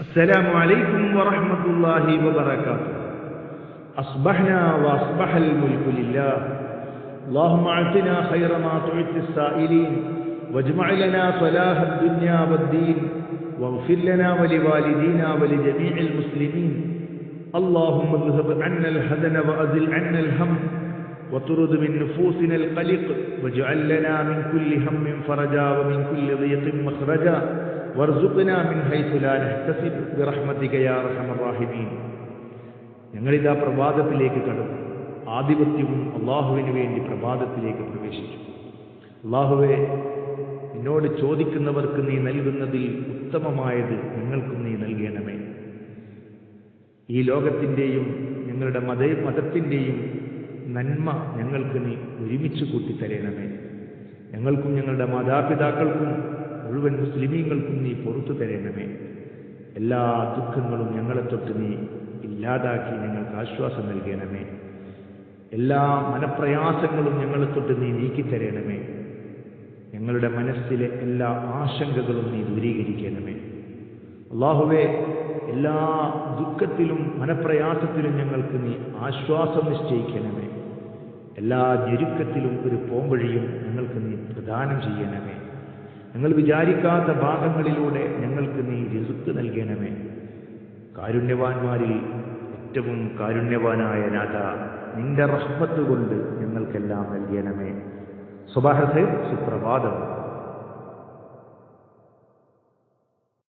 السلام عليكم ورحمة الله وبركاته. أصبحنا وأصبح الملك لله. اللهم اعطنا خير ما تعطي السائلين واجمع لنا صلاح الدنيا والدين واغفر لنا ولوالدينا ولجميع المسلمين. اللهم اذهب عنا الحزن وأزل عنا الهم وطرد من نفوسنا القلق واجعل لنا من كل هم فرجا ومن كل ضيق مخرجا. വർസുഖന മിൻ ഹൈസുലാ ബിറഹ്മതിക യാ ഞങ്ങളിതാ പ്രഭാതത്തിലേക്ക് കടന്നു. ആധിപത്യവും അള്ളാഹുവിന് വേണ്ടി പ്രഭാതത്തിലേക്ക് പ്രവേശിച്ചു. അള്ളാഹുവെ നിന്നോട് ചോദിക്കുന്നവർക്ക് നീ നൽകുന്നതിൽ ഉത്തമമായത് ഞങ്ങൾക്കും നീ നൽകണമേ. ഈ ലോകത്തിന്റെയും ഞങ്ങളുടെ മത മതത്തിന്റെയും നന്മ ഞങ്ങൾക്ക് നീ ഒരുമിച്ച് കൂട്ടിത്തരണമേ. ഞങ്ങൾക്കും ഞങ്ങളുടെ മാതാപിതാക്കൾക്കും മുഴുവൻ മുസ്ലിമീങ്ങൾക്കും നീ പുറത്തു തരണമേ. എല്ലാ ദുഃഖങ്ങളും ഞങ്ങളെ തൊട്ട് നീ ഇല്ലാതാക്കി ഞങ്ങൾക്ക് ആശ്വാസം നൽകണമേ. എല്ലാ മനപ്രയാസങ്ങളും ഞങ്ങളെ തൊട്ട് നീ നീക്കിത്തരണമേ ഞങ്ങളുടെ മനസ്സിലെ എല്ലാ ആശങ്കകളും നീ ദൂരീകരിക്കണമേ. അള്ളാഹുവെ എല്ലാ ദുഃഖത്തിലും മനപ്രയാസത്തിലും ഞങ്ങൾക്ക് നീ ആശ്വാസം നിശ്ചയിക്കണമേ. എല്ലാ ഞെരുക്കത്തിലും ഒരു പോംവഴിയും ഞങ്ങൾക്ക് നീ പ്രദാനം ചെയ്യണമേ. ഞങ്ങൾ വിചാരിക്കാത്ത ഭാഗങ്ങളിലൂടെ ഞങ്ങൾക്ക് നീ രിസുക്ക് നൽകണമേ. കാരുണ്യവാന്മാരിൽ ഏറ്റവും കാരുണ്യവാനായ നാഥ നിന്റെ റഹ്മത്ത് കൊണ്ട് ഞങ്ങൾക്കെല്ലാം നൽകണമേ. സുബാഹത്തെ സുപ്രഭാതം.